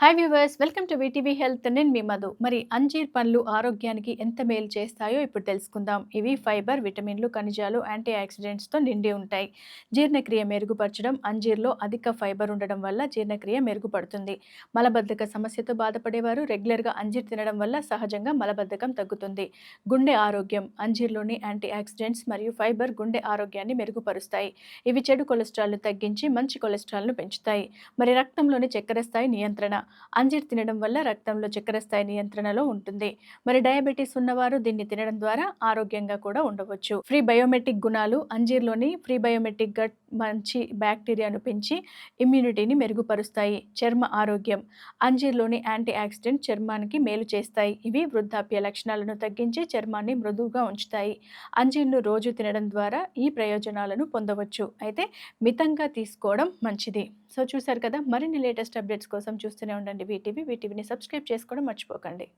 Hi viewers welcome to VTV health నేను మీ మధు. మరి అంజీర్ పండ్లు ఆరోగ్యానికి ఎంత మేలు చేస్తాయో ఇప్పుడు తెలుసుకుందాం. ఇవి ఫైబర్ విటమిన్లు ఖనిజాలు యాంటీ ఆక్సిడెంట్స్తో నిండి ఉంటాయి. జీర్ణక్రియ మెరుగుపరచడం అంజీర్లో అధిక ఫైబర్ ఉండడం వల్ల జీర్ణక్రియ మెరుగుపడుతుంది. మలబద్ధక సమస్యతో బాధపడేవారు రెగ్యులర్గా అంజీర్ తినడం వల్ల సహజంగా మలబద్ధకం తగ్గుతుంది. గుండె ఆరోగ్యం అంజీర్లోని యాంటీ ఆక్సిడెంట్స్ మరియు ఫైబర్ గుండె ఆరోగ్యాన్ని మెరుగుపరుస్తాయి. ఇవి చెడు కొలెస్ట్రాల్ను తగ్గించి మంచి కొలెస్ట్రాల్ను పెంచుతాయి. మరి రక్తంలోని చక్కెర స్థాయి నియంత్రణ అంజీర్ తినడం వల్ల రక్తంలో చక్కెర స్థాయి నియంత్రణలో ఉంటుంది. మరి డయాబెటీస్ ఉన్నవారు దీన్ని తినడం ద్వారా ఆరోగ్యంగా కూడా ఉండవచ్చు. ఫ్రీ బయోమెట్రిక్ గుణాలు అంజీర్లోని ఫ్రీ బయోమెట్రిక్ గట్ మంచి బ్యాక్టీరియాను పెంచి ఇమ్యూనిటీని మెరుగుపరుస్తాయి. చర్మ ఆరోగ్యం. అంజీర్లోని యాంటీ ఆక్సిడెంట్ చర్మానికి మేలు చేస్తాయి. ఇవి వృద్ధాప్య లక్షణాలను తగ్గించి చర్మాన్ని మృదువుగా ఉంచుతాయి. అంజీర్ను రోజు తినడం ద్వారా ఈ ప్రయోజనాలను పొందవచ్చు. అయితే మితంగా తీసుకోవడం మంచిది. సో చూశారు కదా? మరిన్ని లేటెస్ట్ అప్డేట్స్ కోసం చూస్తూనే ఉండండి. వీటీవీ వీటీవీని సబ్స్క్రైబ్ చేసుకోవడం మర్చిపోకండి.